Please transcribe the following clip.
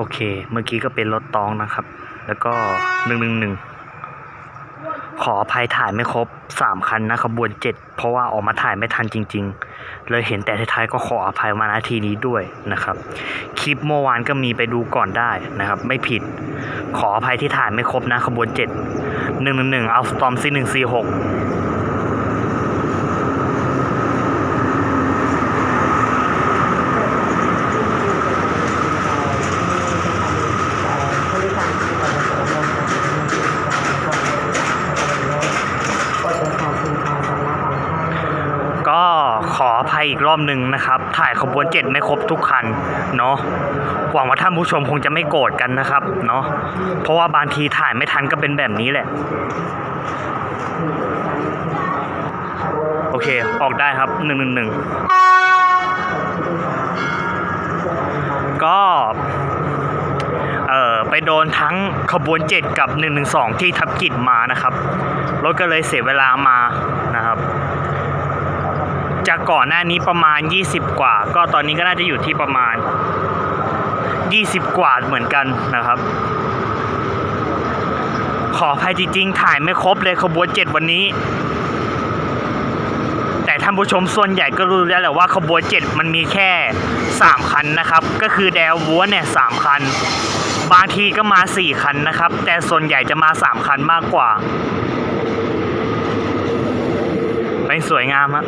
โอเค เมื่อกี้ก็เป็นรถตองนะครับ แล้วก็หนึ่งหนึ่งหนึ่งขออภัยถ่ายไม่ครบสามคันนะขบวนเจ็ดเพราะว่าออกมาถ่ายไม่ทันจริง ๆ เลยเห็นแต่ท้ายๆก็ขออภัยมาณทีนี้ด้วยนะครับ คลิปเมื่อวานก็มีไปดูก่อนได้นะครับ ไม่ผิด ขออภัยที่ถ่ายไม่ครบนะขบวนเจ็ดหนึ่งหนึ่งหนึ่งเอาสตอมซีหนึ่งซีหก ยอีกรอบหนึ่งนะครับ ถ่ายขบวนเจ็ดไม่ครบทุกคันเนาะหวังว่าท่านผู้ชมคงจะไม่โกรธกันนะครับเนาะเพราะว่าบางทีถ่ายไม่ทันก็เป็นแบบนี้แหละ โอเค ออกได้ครับหนึ่งหนึ่งหนึ่งก็เอ่อไปโดนทั้งขบวนเจ็ดกับหนึ่งหนึ่งสองที่ทับกิจมานะครับ รถก็เลยเสียเวลามานะครับ จากก่อนหน้านี้ประมาณ 20 กว่า ก็ตอนนี้ก็น่าจะอยู่ที่ประมาณ 20 กว่าเหมือนกันนะครับ ขออภัยจริงๆ ถ่ายไม่ครบเลยขบวนเจ็ดวันนี้ แต่ท่านผู้ชมส่วนใหญ่ก็รู้แล้วแหละว่าขบวนเจ็ดมันมีแค่ 3 คันนะครับ ก็คือแดววัวเนี่ยสามคัน บางทีก็มา 4 คันนะครับ แต่ส่วนใหญ่จะมา 3 คันมากกว่าเป็นสวยงามฮะ